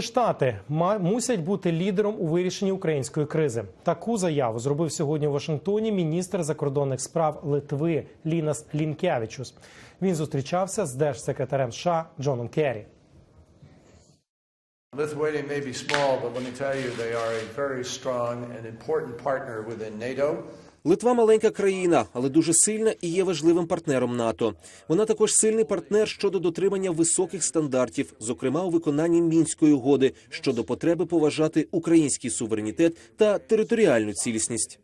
Штати ма- мусять бути лідером у вирішенні української кризи. Таку заяву зробив сьогодні у Вашингтоні міністр закордонних справ Литви Лінас Лінкявічус. Він зустрічався з держсекретарем США Джоном Керрі. Lithuania may be small, but let me tell you, they are a very strong and important partner within NATO. Литва маленька країна, але дуже сильна і є важливим партнером НАТО. Вона також сильний партнер щодо дотримання високих стандартів, зокрема у виконанні мінської угоди щодо потреби поважати український суверенітет та територіальну цілісність.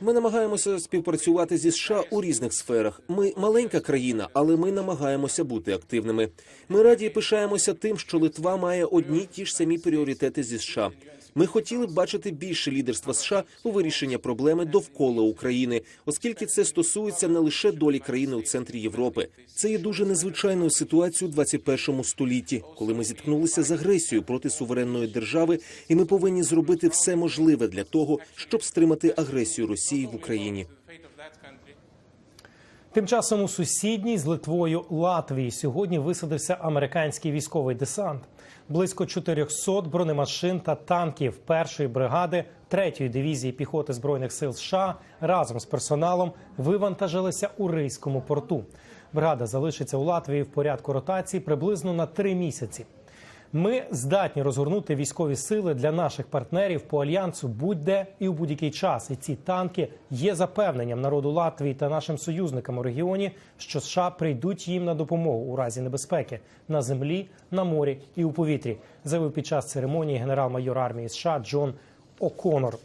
Ми намагаємося співпрацювати зі США у різних сферах. Ми маленька країна, але ми намагаємося бути активними. Ми раді і пишаємося тим, що Литва має одні ті ж самі пріоритети зі США. Ми хотіли б бачити більше лідерства США у вирішенні проблеми довкола України, оскільки це стосується не лише долі країни у центрі Європи. Це є дуже незвичайною ситуацією у 21 столітті, коли ми зіткнулися з агресією проти суверенної держави, і ми повинні зробити все можливе для того, щоб стримати агресію Росії в Україні. Тим часом у сусідній з Литвою Латвії сьогодні висадився американський військовий десант. Близько 400 бронемашин та танків першої бригади третьої дивізії піхоти збройних сил США разом з персоналом вивантажилися у Рийському порту. Бригада залишиться у Латвії в порядку ротації приблизно на три місяці. Ми здатні розгорнути військові сили для наших партнерів по альянсу будь-де і у будь-який час. І ці танки є запевненням народу Латвії та нашим союзникам у регіоні, що США прийдуть їм на допомогу у разі небезпеки на землі, на морі і у повітрі. Заявив під час церемонії генерал-майор армії США Джон О'Конор.